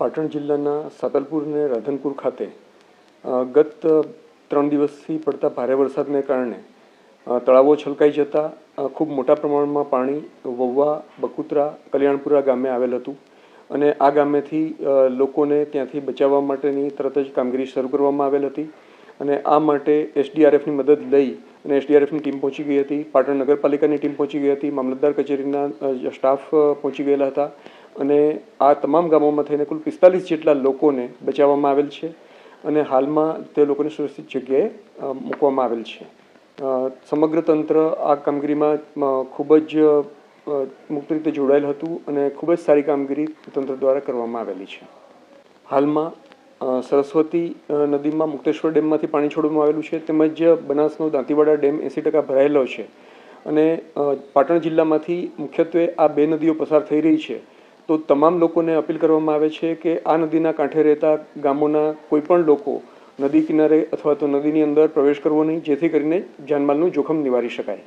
પાટણ જિલ્લાના સાતલપુર અને રાધનપુર ખાતે ગત ત્રણ દિવસથી પડતા ભારે વરસાદને કારણે તળાવો છલકાઈ જતા ખૂબ મોટા પ્રમાણમાં પાણી વવ્વા બકુતરા કલ્યાણપુરા ગામે આવેલ હતું અને આ ગામેથી લોકોને ત્યાંથી બચાવવા માટેની તરત જ કામગીરી શરૂ કરવામાં આવેલ હતી અને આ માટે એસડીઆરએફની મદદ લઈ અને એસડીઆરએફની ટીમ પહોંચી ગઈ હતી, પાટણ નગરપાલિકાની ટીમ પહોંચી ગઈ હતી, મામલતદાર કચેરીના સ્ટાફ પહોંચી ગયેલા હતા અને આ તમામ ગામોમાં થઈને કુલ પિસ્તાલીસ જેટલા લોકોને બચાવવામાં આવેલ છે અને હાલમાં તે લોકોને સુરક્ષિત જગ્યાએ મૂકવામાં આવેલ છે. સમગ્ર તંત્ર આ કામગીરીમાં ખૂબ જ મુક્ત રીતે જોડાયેલ હતું અને ખૂબ જ સારી કામગીરી તંત્ર દ્વારા કરવામાં આવેલી છે. હાલમાં સરસ્વતી નદીમાં મુક્તેશ્વર ડેમમાંથી પાણી છોડવામાં આવેલું છે તેમજ બનાસનો દાંતીવાડા ડેમ એંસી ટકા ભરાયેલો છે. અને પાટણ જિલ્લામાંથી મુખ્યત્વે આ બે નદીઓ પસાર થઈ રહી છે. તો તમામ લોકોને અપીલ કરવામાં આવે છે કે આ નદીના કાંઠે રહેતા ગામોના કોઈ પણ લોકો નદી કિનારે અથવા તો નદીની અંદર પ્રવેશ કરવો નહીં, જેથી કરીને જાનમાલનું જોખમ નિવારી શકાય.